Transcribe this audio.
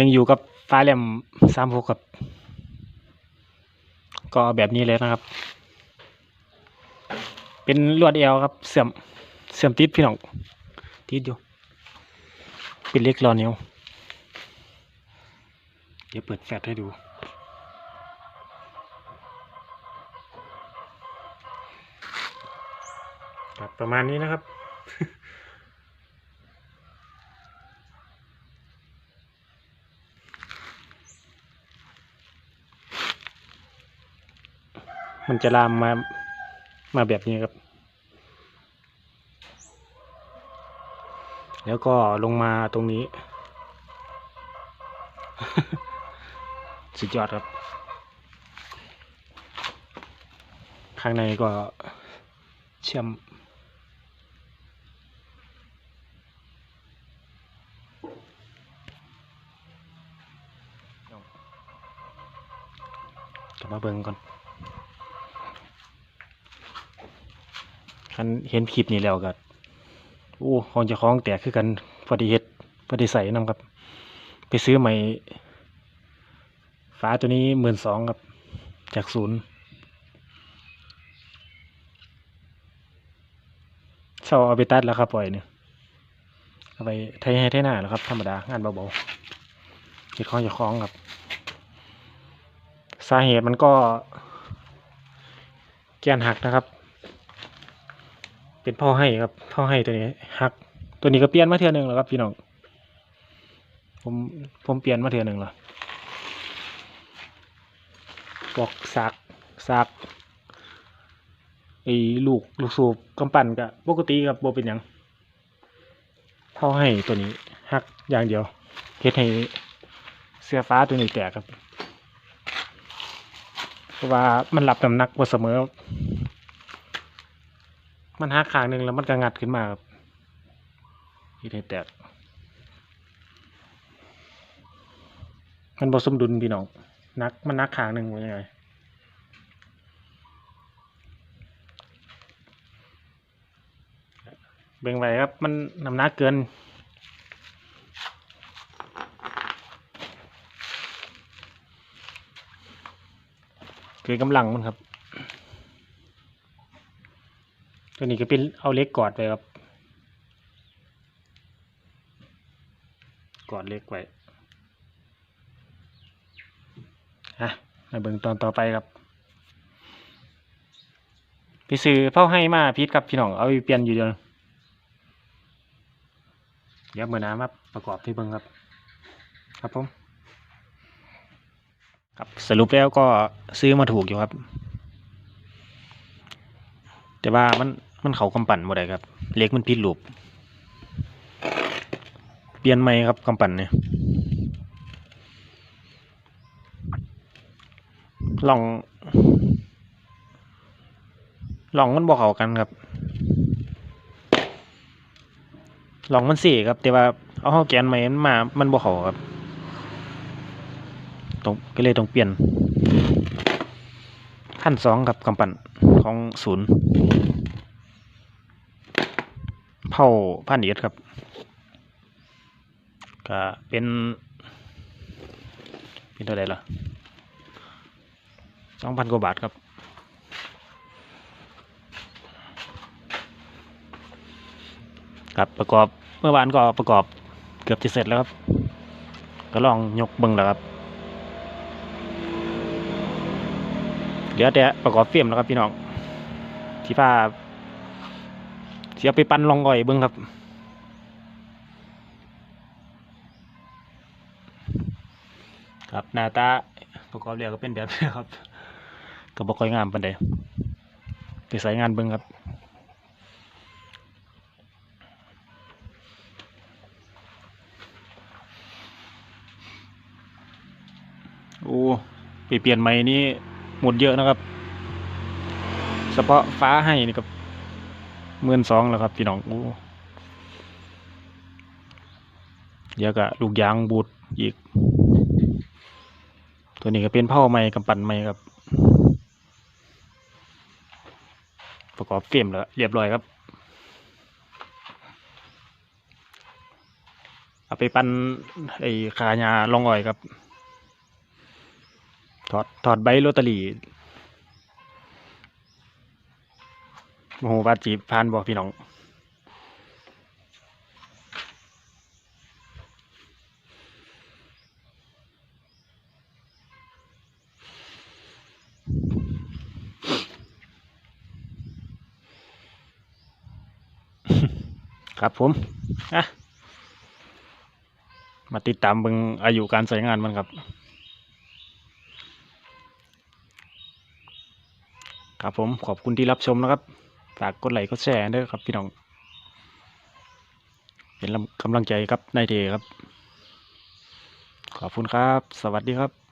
ยังอยู่กับฟ้าแหลมสามหกครับ ก็แบบนี้เลยนะครับ เป็นลวดเอวครับ เสื่อมเสื่อมติดพี่น้องติดอยู่เป็นเล็กรอนิ้วเดี๋ยวเปิดแฟลชให้ดูครับประมาณนี้นะครับ มันจะลามมามาแบบนี้ครับ แล้วก็ลงมาตรงนี้ สุดยอดครับ ข้างในก็เชื่อมกลับมาเบิ่งก่อน คันเห็นคลิปนี้แล้วก็โอ้ของจะคล้องแตกคือกันพอดีเฮ็ดพอดีใส่นำครับ ไปซื้อใหม่ฟ้าตัวนี้หมื่นสองครับ จากศูนย์เช่าเอาไปตัดแล้วครับปล่อยเนี่ยเอาไปไทยให้ไทยหน้าแล้วครับ ธรรมดางานเบาๆเฮ็ดของจะคล้องครับ สาเหตุมันก็แกนหักนะครับ เป็นพ่อให้ครับพ่อให้ตัวนี้หัก ตัวนี้ก็เปลี่ยนมาเทื่อหนึ่งแล้วครับพี่น้องผมผมเปลี่ยนมาเทื่อหนึ่งแล้วบอกสากสากไอ้ลูกลูกสูบกำปั่นกับปกติครับโบเป็นยังพ่อให้ตัวนี้หักอย่างเดียวเฮ็ดให้เสื้อฟ้าตัวนี้แตกครับเพราะว่ามันรับน้ำหนักบ่เสมอ มันหักขางหนึ่งแล้วมันก็งัดขึ้นมาครับที่ให้แตก มันบ่สมดุลพี่น้องนักมันนักขางหนึ่งว่ายังไงเบ่งไว้ครับมันน้ำหนักเกินเกินกำลังมันครับ ตัวนี้ก็เป็นเอาเล็กกอดไปครับ กอดเล็กไว้ฮะมาเบิ่งตอนต่อไปครับไปซื้อเผาให้มาพิษครับพี่น้องเอาไปเปลี่ยนอยู่เดียวเดี๋ยวมือน้ำมาประกอบที่เบิ่งครับ ครับผมครับสรุปแล้วก็ซื้อมาถูกอยู่ครับ แต่ว่ามันมันเขากำปั่นบ่ได้ครับเล็กมันผิดรูปเปลี่ยนใหม่ครับกำปั่นเนี่ยลองลองมันบ่เขากันครับลองมันสี่ครับ แต่ว่าเอาเข้าแกนใหม่มันมา มันบ่เขาครับต้องก็เลยต้องเปลี่ยนขั้นสองครับกำปั่นของศูนย์ เผาพันเอ็ดครับก็เป็นเป็นเท่าไหร่ล่ะสองพันกว่าบาทครับครับประกอบเมื่อวานก็ประกอบเกือบจะเสร็จแล้วครับ ก็ลองยกเบิ้งแล้วครับเดี๋ยวแต่ประกอบเฟียมแล้วครับพี่น้องที่ผ้า เสียไปปันลองก่อยเบิ้งครับ ครับหน้าตาประกอบเรียวก็เป็นแบบนี้ครับก็บ่ค่อยงามปานใดไปใส่งานเบิ้งครับโอ้ไปเปลี่ยนใหม่นี่หมดเยอะนะครับ เฉพาะฟ้าให้นี่กับ หมื่นสองแล้วครับพี่น้องโอ้เดี๋ยวก็ลูกยางบูดอีก ตัวนี้ก็เป็นเผาไม้กับปั่นไม้ครับ ประกอบเฟรมแล้วเรียบร้อยครับ เอาไปปั้นไอ้ขายาลองอ่อยครับ ถอดถอดใบโรตารี่ โอ้โหบาดจีบพานบอกพี่น้องครับผมอะมาติดตามเบิงอายุการใช้งานมันครับ ครับผมขอบคุณที่รับชมนะครับ ฝากกดไลค์กดแชร์ด้วยครับพี่น้อง เป็นกำลังใจครับนายเทครับ ขอบคุณครับ สวัสดีครับ